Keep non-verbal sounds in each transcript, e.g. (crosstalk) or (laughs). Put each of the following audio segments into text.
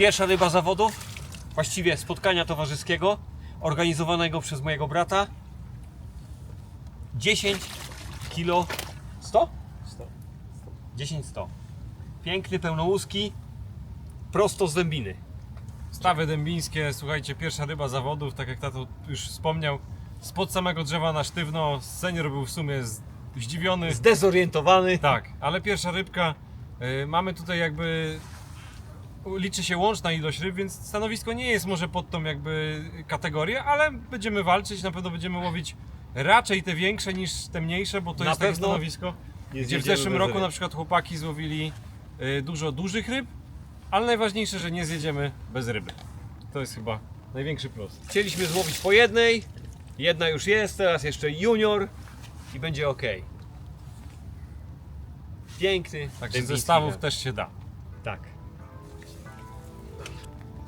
Pierwsza ryba zawodów, właściwie spotkania towarzyskiego, organizowanego przez mojego brata. 10 kilo 100? 10 100. Piękny, pełnołuski, prosto z dębiny. Stawy dębińskie, słuchajcie, pierwsza ryba zawodów, tak jak tato już wspomniał, spod samego drzewa na sztywno. Senior był w sumie z- zdziwiony. Zdezorientowany. Tak, ale pierwsza rybka, y, mamy tutaj jakby, liczy się łączna ilość ryb, więc stanowisko nie jest może pod tą jakby kategorię, ale będziemy walczyć, na pewno będziemy łowić raczej te większe niż te mniejsze, bo to Na jest takie pewno stanowisko, nie gdzie w zjedziemy zeszłym bez roku ryb. na przykład chłopaki złowili y, dużo dużych ryb, ale najważniejsze, że nie zjedziemy bez ryby. To jest chyba największy plus. Chcieliśmy złowić po jednej, jedna już jest, teraz jeszcze junior i będzie ok. Piękny. Także zestawów też się da. Tak.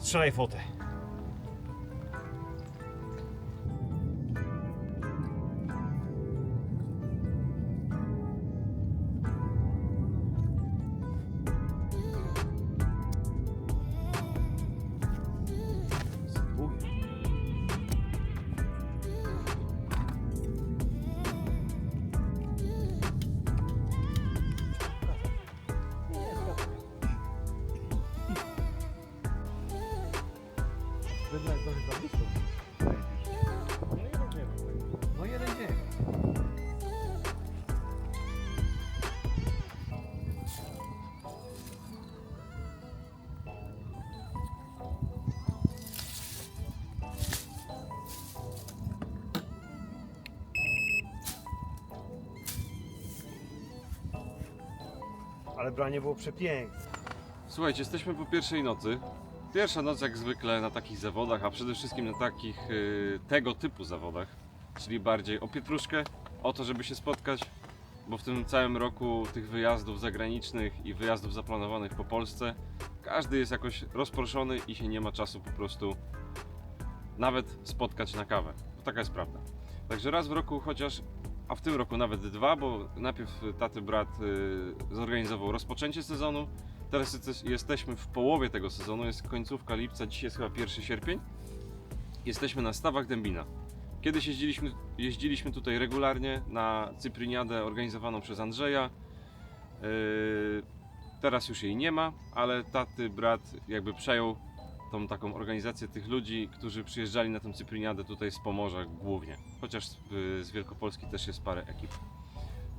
Strzelaj fotę. Ale branie było przepiękne. Słuchajcie, jesteśmy po pierwszej nocy. Pierwsza noc jak zwykle na takich zawodach, a przede wszystkim na takich y, tego typu zawodach, czyli bardziej o pietruszkę, o to, żeby się spotkać, bo w tym całym roku tych wyjazdów zagranicznych i wyjazdów zaplanowanych po Polsce, każdy jest jakoś rozproszony i się nie ma czasu po prostu nawet spotkać na kawę. Bo taka jest prawda. Także raz w roku chociaż, a w tym roku nawet dwa, bo najpierw taty brat y, zorganizował rozpoczęcie sezonu, Teraz jeste- jesteśmy w połowie tego sezonu, jest końcówka lipca, dzisiaj jest chyba 1 sierpień. Jesteśmy na stawach Dębina. Kiedyś jeździliśmy, jeździliśmy tutaj regularnie na Cypriniadę organizowaną przez Andrzeja. Yy, teraz już jej nie ma, ale taty brat jakby przejął tą taką organizację tych ludzi, którzy przyjeżdżali na tą Cypriniadę tutaj z Pomorza głównie. Chociaż z, z Wielkopolski też jest parę ekip.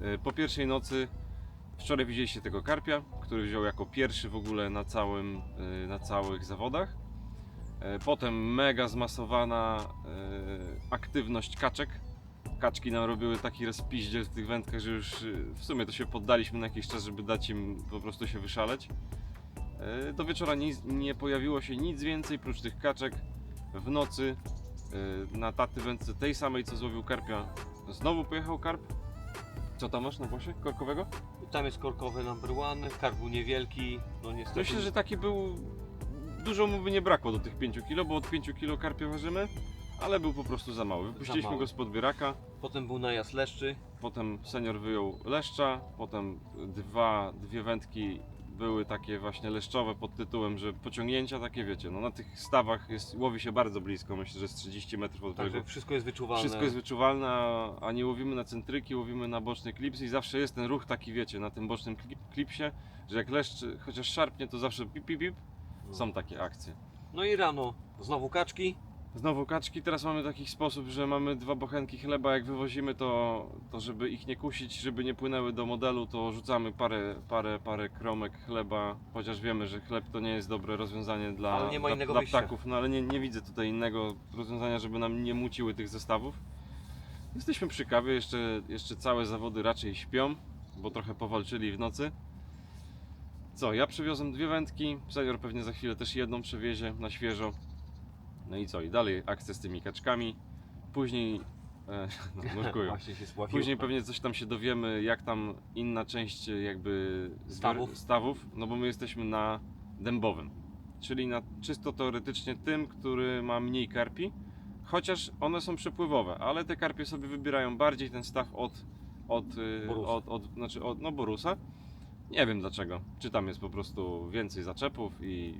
Yy, po pierwszej nocy Wczoraj widzieliście tego karpia, który wziął jako pierwszy w ogóle na, całym, y, na całych zawodach. Potem mega zmasowana aktywność kaczek. Kaczki nam robiły taki rozpiździel w tych wędkach, że już y, w sumie to się poddaliśmy na jakiś czas, żeby dać im po prostu się wyszaleć. E, Do wieczora nie, nie pojawiło się nic więcej prócz tych kaczek. W nocy e, na taty wędce tej samej co złowił karpia znowu pojechał karp. Co tam masz na głosie korkowego? Tam jest korkowy number one, karp był niewielki, no niestety. Myślę, że taki był. Dużo mu by nie brakło do tych 5 kg, bo od 5 kg karpia ważymy, ale był po prostu za mały. Wypuściliśmy mały. go spod bieraka, Potem był najazd leszczy. potem senior wyjął leszcza, potem dwa, dwie wędki były takie właśnie leszczowe pod tytułem, że pociągnięcia takie wiecie, no na tych stawach jest, łowi się bardzo blisko, myślę, że z 30 metrów od brzegu. Także wszystko jest wyczuwalne. Wszystko jest wyczuwalne, a- a nie łowimy na centryki, łowimy na boczny klips i zawsze jest ten ruch taki, wiecie, na tym bocznym klip, klipsie, że jak leszcz chociaż szarpnie, to zawsze pip, pip, pip. Są takie akcje. No i rano znowu kaczki. Znowu kaczki, teraz mamy taki sposób, że mamy dwa bochenki chleba, jak wywozimy to, to żeby ich nie kusić, żeby nie płynęły do modelu, to rzucamy parę, parę, parę kromek chleba, chociaż wiemy, że chleb to nie jest dobre rozwiązanie dla, Ale nie ma dla, innego dla wyjścia. ptaków, no ale nie, nie widzę tutaj innego rozwiązania, żeby nam nie muciły tych zestawów. Jesteśmy przy kawie, jeszcze, jeszcze całe zawody raczej śpią, bo trochę powalczyli w nocy. Co, ja przywiozłem dwie wędki, senior pewnie za chwilę też jedną przewiezie na świeżo. No i co, i dalej akcja z tymi kaczkami. Później, e, (laughs) no, nurkują. (laughs) Właśnie się spławiło. Później pewnie coś tam się dowiemy, jak tam inna część e, jakby Stawów. stawów, no bo my jesteśmy na dębowym, czyli na czysto teoretycznie tym, który ma mniej karpi, chociaż one są przepływowe, ale te karpie sobie wybierają bardziej ten staw od, od, e, Borusa. od, od znaczy od, no Borusa. Nie wiem dlaczego, czy tam jest po prostu więcej zaczepów i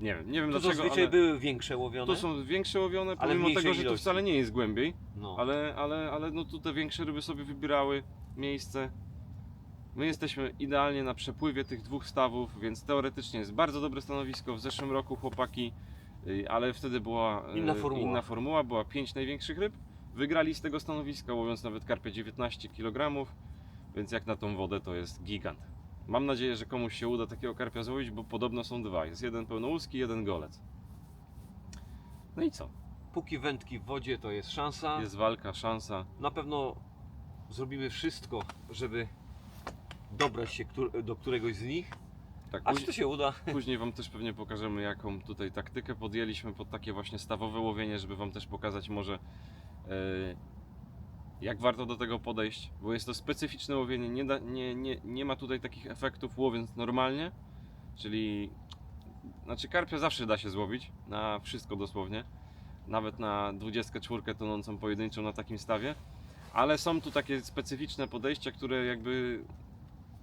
Nie wiem, nie wiem Tu dlaczego, zazwyczaj ale były większe łowione. to są większe łowione, pomimo mniejszej tego, że to ilości. wcale nie jest głębiej, no. ale, ale, ale no tu te większe ryby sobie wybierały miejsce. My jesteśmy idealnie na przepływie tych dwóch stawów, więc teoretycznie jest bardzo dobre stanowisko. W zeszłym roku chłopaki, y, ale wtedy była y, Inna formuła. inna formuła, była pięć największych ryb. Wygrali z tego stanowiska, łowiąc nawet karpie 19 kg, więc jak na tą wodę to jest gigant. Mam nadzieję, że komuś się uda takiego karpia złowić, bo podobno są dwa. Jest jeden pełnołuski, jeden golec. No i co? Póki wędki w wodzie to jest szansa. Jest walka, szansa. Na pewno zrobimy wszystko, żeby dobrać się do któregoś z nich. Tak, A czy to się uda? (laughs) Później Wam też pewnie pokażemy, jaką tutaj taktykę podjęliśmy pod takie właśnie stawowe łowienie, żeby Wam też pokazać może e, jak warto do tego podejść, bo jest to specyficzne łowienie, nie, da, nie, nie, nie ma tutaj takich efektów łowiąc normalnie, czyli znaczy karpia zawsze da się złowić, na wszystko dosłownie, nawet na 24 tonącą pojedynczą na takim stawie, ale są tu takie specyficzne podejścia, które jakby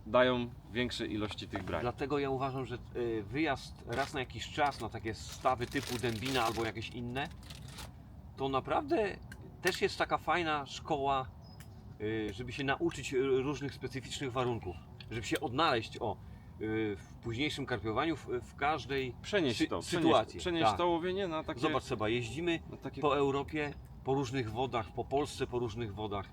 dają większe ilości tych brań. Dlatego ja uważam, że y, wyjazd raz na jakiś czas na takie stawy typu dębina albo jakieś inne, to naprawdę też jest taka fajna szkoła, y, żeby się nauczyć y, różnych specyficznych warunków, żeby się odnaleźć o y, w późniejszym karpiowaniu w, w każdej Przenieść sy- to, sytuacji. przenieść, przenieść Tak. to łowienie na takie, Zobacz Seba, jeździmy takie po Europie, po różnych wodach, po Polsce, po różnych wodach.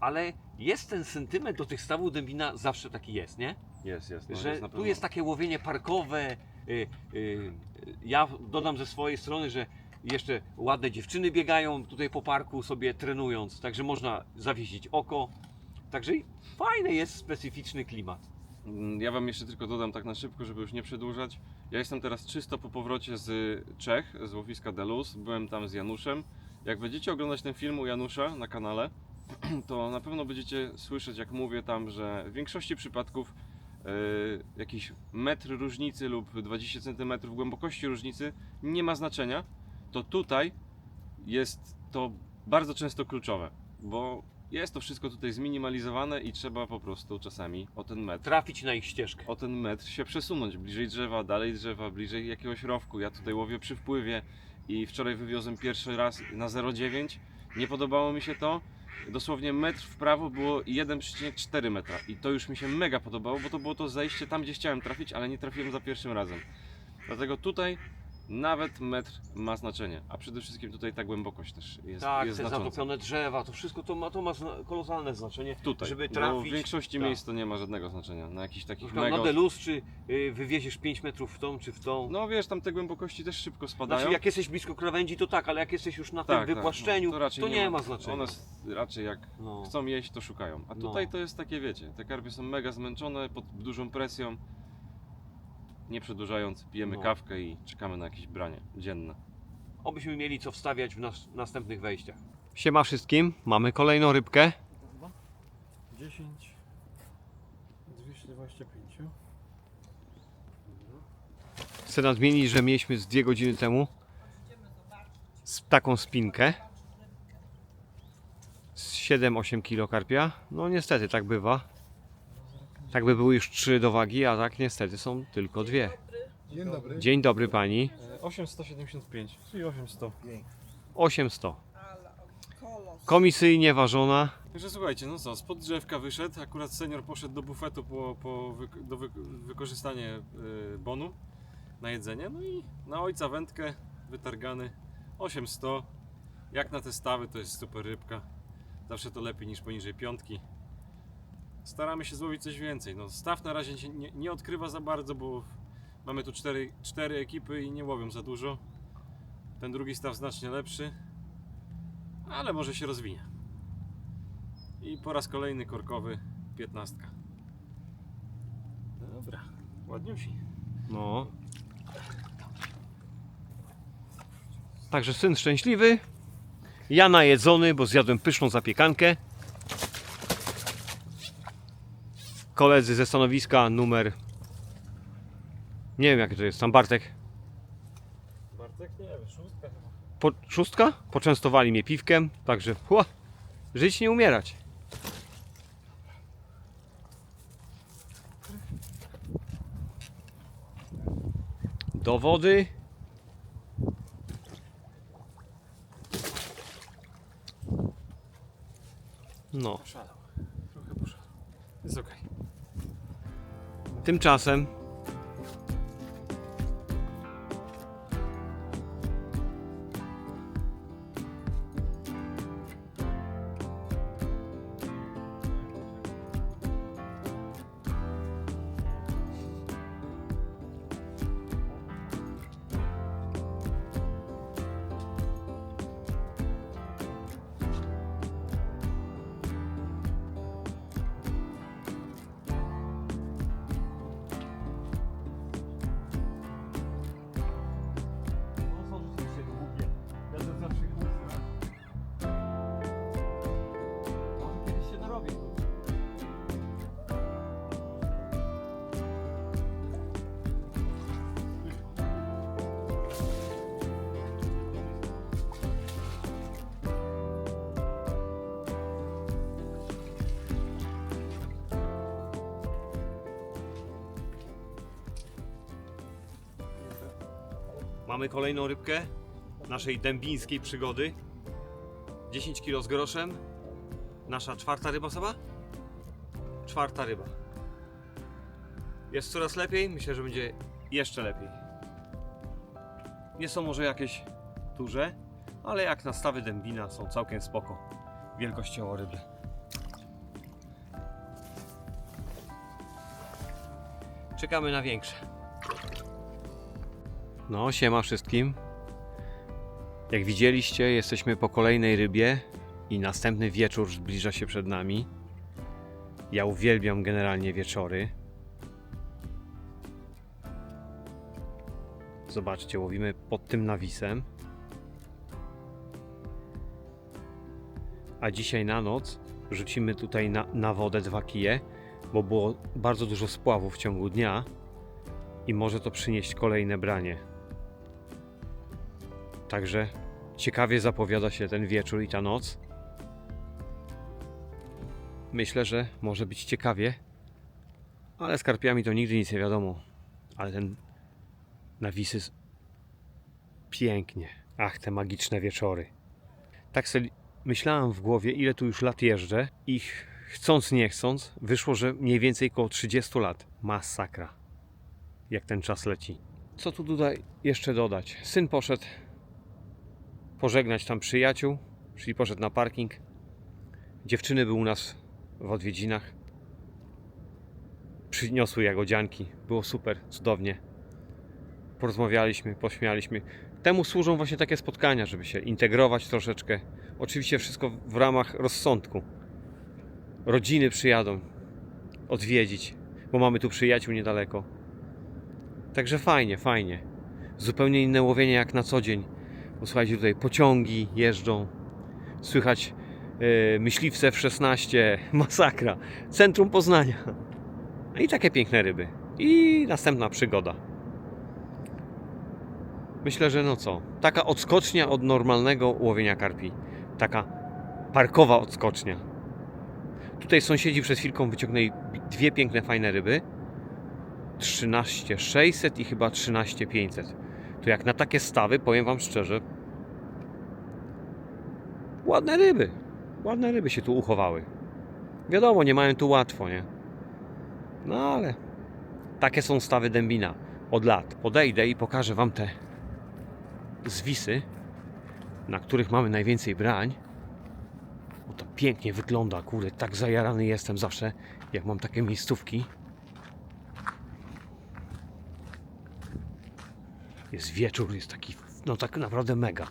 Ale jest ten sentyment do tych stawów dębina zawsze taki jest, nie? jest, jest, no, że jest tu jest takie łowienie parkowe. Y, y, ja dodam ze swojej strony, że jeszcze ładne dziewczyny biegają tutaj po parku sobie trenując, także można zawiesić oko. Także fajny jest specyficzny klimat. Mm, Ja wam jeszcze tylko dodam tak na szybko, żeby już nie przedłużać. Ja jestem teraz czysto po powrocie z Czech, z łowiska Delus. Byłem tam z Januszem. Jak będziecie oglądać ten film u Janusza na kanale, (clears throat) to na pewno będziecie słyszeć, jak mówię tam, że w większości przypadków yy, jakiś metr różnicy lub 20 cm głębokości różnicy nie ma znaczenia. To tutaj jest to bardzo często kluczowe, bo jest to wszystko tutaj zminimalizowane i trzeba po prostu czasami o ten metr Trafić na ich ścieżkę. o ten metr się przesunąć. Bliżej drzewa, dalej drzewa, bliżej jakiegoś rowku. Ja tutaj łowię przy wpływie i wczoraj wywiozłem pierwszy raz na 0,9. Nie podobało mi się to. Dosłownie metr w prawo było 1,4 metra i to już mi się mega podobało, bo to było to zajście tam, gdzie chciałem trafić, ale nie trafiłem za pierwszym razem. Dlatego tutaj nawet metr ma znaczenie, a przede wszystkim tutaj ta głębokość też jest, tak, jest te znacząca. zatopione drzewa, to wszystko to ma, to ma zna- kolosalne znaczenie. Tutaj, żeby bo w trafić, większości tak. miejsc to nie ma żadnego znaczenia. Na jakichś Na takich przykład mega... na delus, czy y, wywieziesz 5 metrów w tą, czy w tą. No wiesz, tam te głębokości też szybko spadają. Znaczy, jak jesteś blisko krawędzi, to tak, ale jak jesteś już na Tak, tym tak, wypłaszczeniu, no, to, raczej nie, ma znaczenia. One s- raczej jak No. chcą jeść, to szukają. A No. tutaj to jest takie, wiecie, te karpie są mega zmęczone, pod dużą presją. Nie przedłużając, pijemy No. kawkę i czekamy na jakieś branie dzienne. Obyśmy mieli co wstawiać w nas, następnych wejściach. Siema wszystkim, mamy kolejną rybkę. 10, 225. Chcę nadmienić, że mieliśmy z dwie godziny temu z taką spinkę z 7-8 kg karpia. No niestety tak bywa. Tak by były już trzy do wagi, a tak niestety są tylko dwie. Dzień dobry. Dzień dobry pani. 875, czyli 800. 800. Kolos. Komisyjnie ważona. Także słuchajcie, no co, spod drzewka wyszedł, akurat senior poszedł do bufetu po, po wyk- do wy wykorzystanie y, bonu na jedzenie, no i na ojca wędkę wytargany 800. Jak na te stawy to jest super rybka. Zawsze to lepiej niż poniżej piątki. Staramy się złowić coś więcej. No, staw na razie się nie, nie odkrywa za bardzo, bo mamy tu cztery, cztery ekipy i nie łowią za dużo. Ten drugi staw znacznie lepszy, ale może się rozwinie. I po raz kolejny korkowy 15. Dobra, ładniusi. No. Także syn szczęśliwy. Ja najedzony, bo zjadłem pyszną zapiekankę. Koledzy ze stanowiska numer. Nie wiem jakie to jest, tam Bartek. Bartek, nie wiem, szóstka chyba. Po, szóstka? Poczęstowali mnie piwkiem, także hua, żyć nie umierać. Do wody. No, Poszalał. Trochę poszalał. Jest okej. Tymczasem Mamy kolejną rybkę naszej dębińskiej przygody. 10 kg z groszem. Nasza czwarta ryba Seba? Czwarta ryba. Jest coraz lepiej, myślę, że będzie jeszcze lepiej. Nie są może jakieś duże, ale jak na stawy dębina są całkiem spoko. Wielkościowo ryby. Czekamy na większe. No, siema wszystkim. Jak widzieliście, jesteśmy po kolejnej rybie i następny wieczór zbliża się przed nami. Ja uwielbiam generalnie wieczory. Zobaczcie, łowimy pod tym nawisem. A dzisiaj na noc rzucimy tutaj na, na wodę dwa kije, bo było bardzo dużo spławów w ciągu dnia i może to przynieść kolejne branie. Także ciekawie zapowiada się ten wieczór i ta noc. Myślę, że może być ciekawie, ale z karpiami to nigdy nic nie wiadomo. Ale ten nawisy pięknie. Ach, te magiczne wieczory. Tak sobie myślałem w głowie, ile tu już lat jeżdżę i ch- chcąc nie chcąc, wyszło, że mniej więcej około 30 lat. Masakra. Jak ten czas leci. Co tu tutaj jeszcze dodać? Syn poszedł pożegnać tam przyjaciół, czyli poszedł na parking. Dziewczyny były u nas w odwiedzinach. Przyniosły jagodzianki. Było super, cudownie. Porozmawialiśmy, pośmialiśmy. Temu służą właśnie takie spotkania, żeby się integrować troszeczkę. Oczywiście wszystko w ramach rozsądku. Rodziny przyjadą odwiedzić, bo mamy tu przyjaciół niedaleko. Także fajnie, fajnie. Zupełnie inne łowienie jak na co dzień. Bo słuchajcie, tutaj pociągi jeżdżą, słychać e, myśliwce w 16, (laughs) masakra, centrum Poznania. I takie piękne ryby. I następna przygoda. Myślę, że no co, taka odskocznia od normalnego łowienia karpi. Taka parkowa odskocznia. Tutaj sąsiedzi przed chwilką wyciągnęli dwie piękne, fajne ryby. 13600 i chyba 13500 to jak na takie stawy, powiem Wam szczerze, ładne ryby. Ładne ryby się tu uchowały. Wiadomo, nie mają tu łatwo, nie? No ale takie są stawy dębina od lat. Podejdę i pokażę Wam te zwisy, na których mamy najwięcej brań. Bo to pięknie wygląda, kurde, tak zajarany jestem zawsze, jak mam takie miejscówki. Jest wieczór, jest taki, no tak naprawdę mega.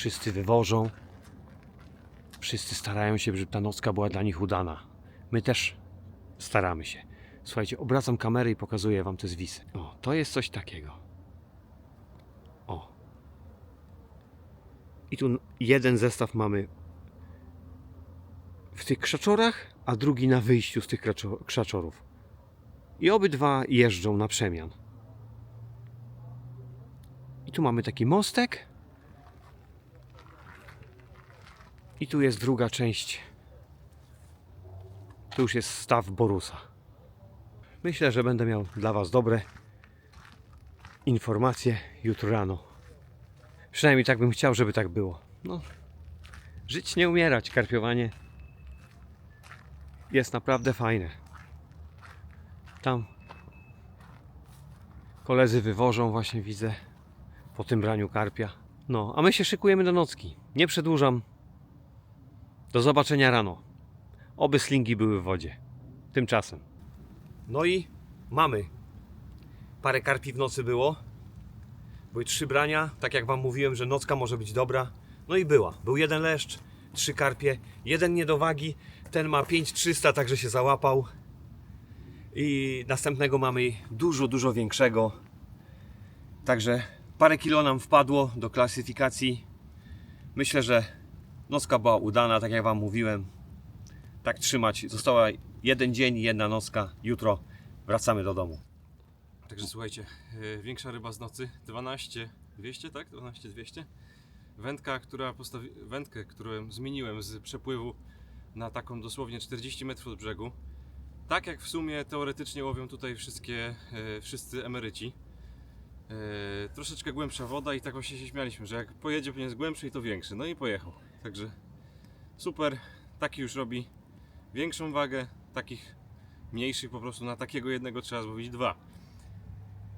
Wszyscy wywożą. Wszyscy starają się, żeby ta nocka była dla nich udana. My też staramy się. Słuchajcie, obracam kamerę i pokazuję wam te zwisy. O, to jest coś takiego. O. I tu jeden zestaw mamy w tych krzaczorach, a drugi na wyjściu z tych krzaczorów. I obydwa jeżdżą na przemian. I tu mamy taki mostek. I tu jest druga część. Tu już jest staw Borusa. Myślę, że będę miał dla Was dobre informacje jutro rano. Przynajmniej tak bym chciał, żeby tak było. No, żyć nie umierać, karpiowanie jest naprawdę fajne. Tam koledzy wywożą, właśnie widzę, po tym braniu karpia. No, a my się szykujemy do nocki. Nie przedłużam. Do zobaczenia rano. Oby slingi były w wodzie. Tymczasem. No i mamy. Parę karpi w nocy było. Były trzy brania. Tak jak Wam mówiłem, że nocka może być dobra. No i była. Był jeden leszcz, trzy karpie, jeden nie do wagi. Ten ma 5300, także się załapał. I następnego mamy dużo, dużo większego. Także parę kilo nam wpadło do klasyfikacji. Myślę, że nocka była udana, tak jak Wam mówiłem. Tak trzymać. Została jeden dzień, jedna nocka. Jutro wracamy do domu. Także słuchajcie, yy, większa ryba z nocy 12 200, tak? 12 200. Wędka, która postawi... wędkę, którą zmieniłem z przepływu na taką dosłownie 40 metrów od brzegu. Tak jak w sumie teoretycznie łowią tutaj wszystkie, yy, wszyscy emeryci. Yy, troszeczkę głębsza woda i tak właśnie się śmialiśmy, że jak pojedzie pewnie jest głębszy i to większy. No i pojechał. Także super, taki już robi większą wagę, takich mniejszych po prostu na takiego jednego trzeba złowić dwa.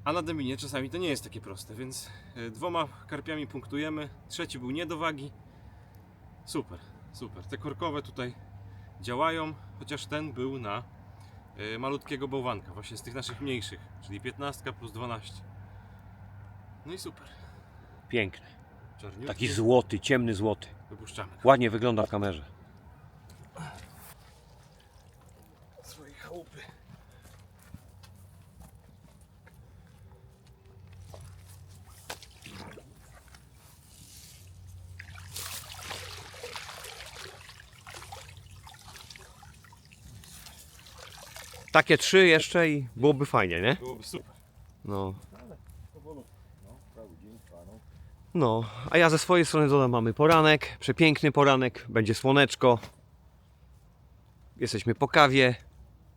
A na dębinie czasami to nie jest takie proste, więc y, dwoma karpiami punktujemy. Trzeci był nie do wagi. Super, super. Te korkowe tutaj działają, chociaż ten był na y, malutkiego bałwanka, właśnie z tych naszych mniejszych, czyli 15 plus 12. No i super. Piękny. Czarniutki. Taki złoty, ciemny złoty. Wypuszczamy. Ładnie wygląda w kamerze. Swojej chałupy. Takie trzy jeszcze i byłoby fajnie, nie? Byłoby super. No. No, a ja ze swojej strony dodam, mamy poranek, przepiękny poranek, będzie słoneczko. Jesteśmy po kawie.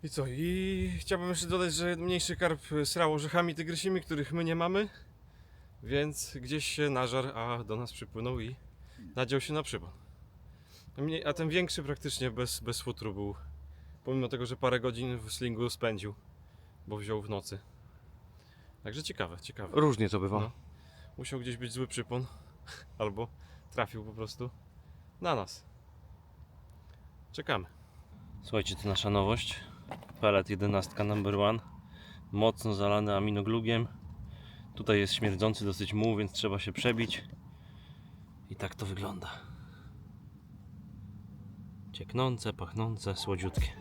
I co? I chciałbym jeszcze dodać, że mniejszy karp srał orzechami tygrysimi, których my nie mamy. Więc gdzieś się nażar, a do nas przypłynął i nadział się na przybon. A ten większy praktycznie bez, bez futru był. Pomimo tego, że parę godzin w slingu spędził, bo wziął w nocy. Także ciekawe, ciekawe. Różnie to bywa. No. Musiał gdzieś być zły przypon, (laughs) albo trafił po prostu na nas. Czekamy. Słuchajcie, to nasza nowość. Pelet 11 number one. Mocno zalany aminoglugiem. Tutaj jest śmierdzący dosyć muł, więc trzeba się przebić. I tak to wygląda. Cieknące, pachnące, słodziutkie.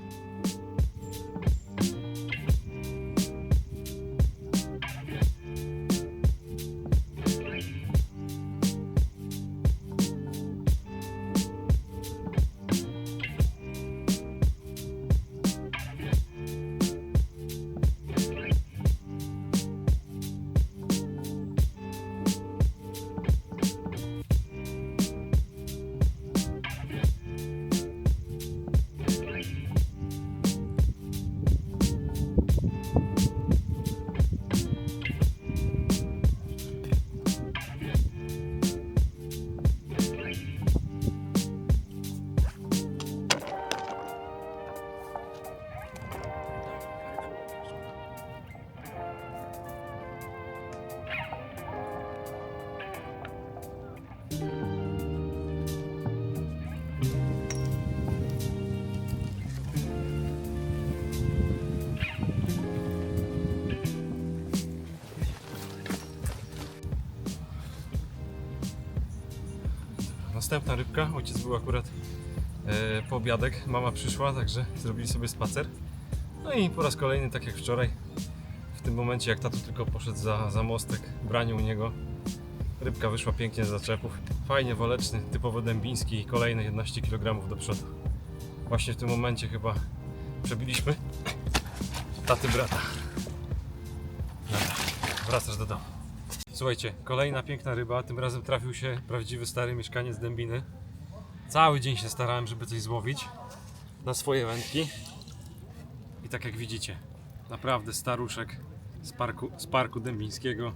Następna rybka. Ojciec był akurat e, po obiadek. Mama przyszła, także zrobili sobie spacer. No i po raz kolejny, tak jak wczoraj, w tym momencie jak tato tylko poszedł za, za mostek, branie u niego, rybka wyszła pięknie z zaczepów. Fajnie woleczny, typowo dębiński, kolejne 11 kg do przodu. Właśnie w tym momencie chyba przebiliśmy taty brata. Wracasz do domu. Słuchajcie, kolejna piękna ryba. Tym razem trafił się prawdziwy stary mieszkaniec dębiny. Cały dzień się starałem, żeby coś złowić na swoje wędki. I tak jak widzicie, naprawdę staruszek z parku, z parku dębińskiego.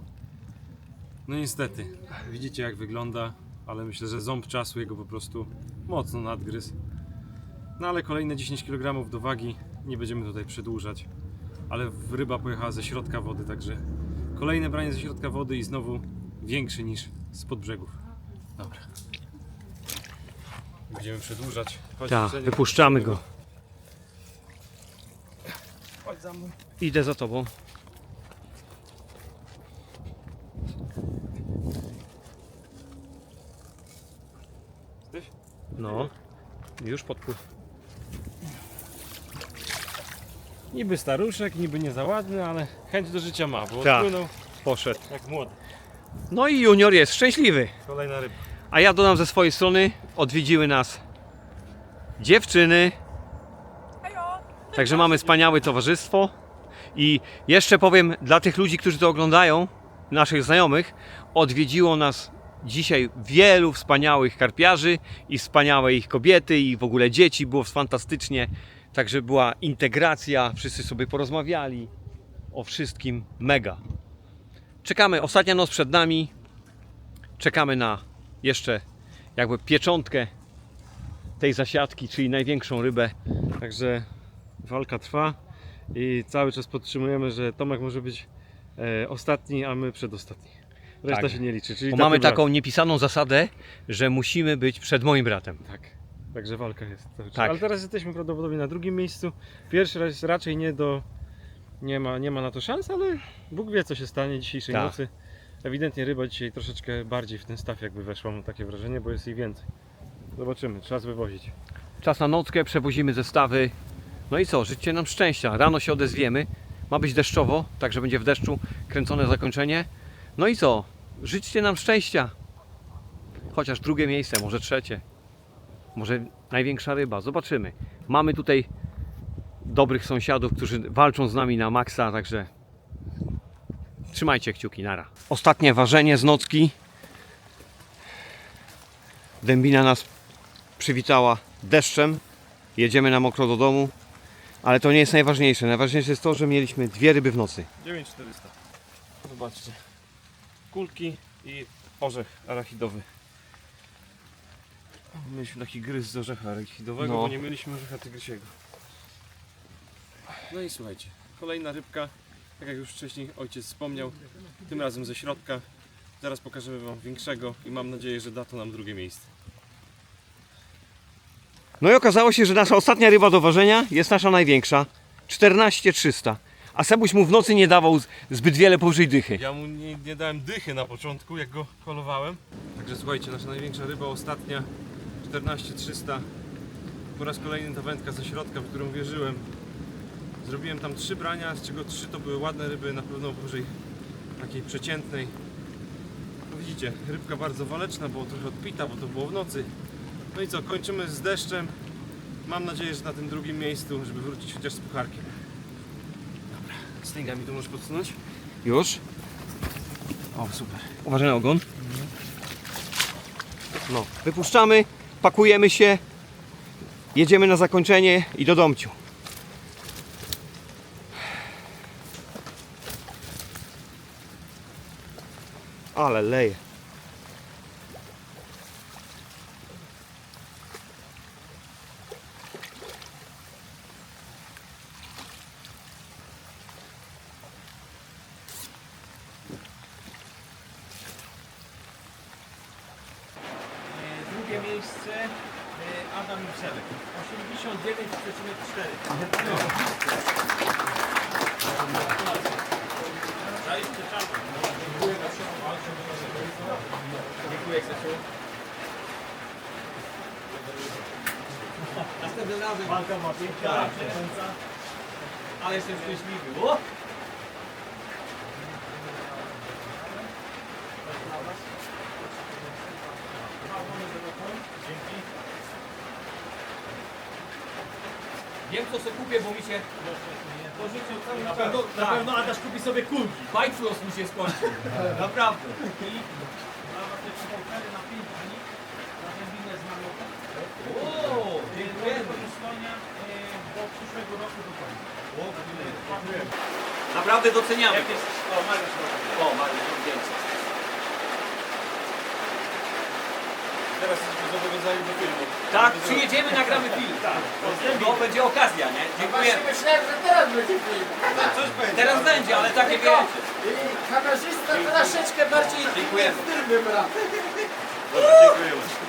No niestety, widzicie jak wygląda, ale myślę, że ząb czasu jego po prostu mocno nadgryzł. No ale kolejne 10 kg do wagi, nie będziemy tutaj przedłużać. Ale ryba pojechała ze środka wody, także kolejne branie ze środka wody i znowu większy niż spod brzegów. Dobra. Będziemy przedłużać. Chodź, Tak, Żeniu, wypuszczamy go. Chodź za mną. Idę za tobą. Jesteś? No, już podpływ. Niby staruszek, niby nie za ładny, ale chęć do życia ma, bo Tak. odpłynął Poszedł. jak młody. No i junior jest szczęśliwy. Kolejna ryba. A ja dodam ze swojej strony, odwiedziły nas dziewczyny. Także mamy wspaniałe towarzystwo. I jeszcze powiem dla tych ludzi, którzy to oglądają, naszych znajomych, odwiedziło nas dzisiaj wielu wspaniałych karpiarzy i wspaniałe ich kobiety i w ogóle dzieci. Było fantastycznie. Także była integracja, wszyscy sobie porozmawiali o wszystkim. Mega. Czekamy, ostatnia noc przed nami. Czekamy na jeszcze jakby pieczątkę tej zasiadki, czyli największą rybę. Także walka trwa i cały czas podtrzymujemy, że Tomek może być e, ostatni, a my przedostatni. Reszta Tak. się nie liczy. Czyli Bo mamy brat. taką niepisaną zasadę, że musimy być przed moim bratem. Tak. Także walka jest. Tak. Ale teraz jesteśmy prawdopodobnie na drugim miejscu. Pierwszy raz raczej nie do. Nie ma, nie ma na to szans, ale Bóg wie co się stanie dzisiejszej Tak. nocy. Ewidentnie ryba dzisiaj troszeczkę bardziej w ten staw jakby weszła, mam takie wrażenie, bo jest jej więcej. Zobaczymy, czas wywozić. Czas na nockę, przewozimy zestawy. No i co, życzcie nam szczęścia. Rano się odezwiemy. Ma być deszczowo, także będzie w deszczu kręcone zakończenie. No i co, życzcie nam szczęścia. Chociaż drugie miejsce, może trzecie. Może największa ryba, zobaczymy. Mamy tutaj dobrych sąsiadów, którzy walczą z nami na maksa, także trzymajcie kciuki, nara. Ostatnie ważenie z nocki. Dębina nas przywitała deszczem. Jedziemy na mokro do domu. Ale to nie jest najważniejsze. Najważniejsze jest to, że mieliśmy dwie ryby w nocy. 9400. Zobaczcie. Kulki i orzech arachidowy. Mieliśmy taki gryz z orzecha arachidowego, No. bo nie mieliśmy orzecha tygrysiego. No i słuchajcie, kolejna rybka, tak jak już wcześniej ojciec wspomniał, tym razem ze środka. Zaraz pokażemy Wam większego i mam nadzieję, że da to nam drugie miejsce. No i okazało się, że nasza ostatnia ryba do ważenia jest nasza największa. 14300. A Sebuś mu w nocy nie dawał zbyt wiele powyżej dychy. Ja mu nie, nie dałem dychy na początku, jak go kolowałem. Także słuchajcie, nasza największa ryba ostatnia 14300. Po raz kolejny ta wędka ze środka, w którą wierzyłem. Zrobiłem tam trzy brania, z czego trzy to były ładne ryby, na pewno powyżej takiej przeciętnej. No widzicie, rybka bardzo waleczna, bo trochę odpita, bo to było w nocy. No i co, kończymy z deszczem. Mam nadzieję, że na tym drugim miejscu, żeby wrócić chociaż z pucharkiem. Stęgami tu możesz podsunąć? Już? O, super. Uważaj na ogon. No, wypuszczamy, pakujemy się, jedziemy na zakończenie i do domciu. Ale leje. Drugie miejsce e, Adam Jusewek. 89,4. Dziękuję Krzysiu. Następnym razem walka ma piękna końca. Ale jestem szczęśliwy. O! Wiem co sobie kupię, bo mi się pożyczył cały na pewno, na pewno Adaś kupi sobie kulki. Bike floss mu się skończył. (laughs) Naprawdę. I cztery na dni. Naprawdę doceniamy. Jak jest, o, Mariusz. O, Mariusz. Teraz jesteśmy zobowiązani do filmu. Tak, przyjedziemy, nagramy film. Tak. To będzie okazja, nie? No Dziękuję. Właśnie myślałem, że teraz będzie film. No, coś będzie. Teraz będzie, ale takie Tylko, wiecie. Kamerzysta troszeczkę bardziej Dziękujemy. firmy bra. Dobrze, dziękujemy.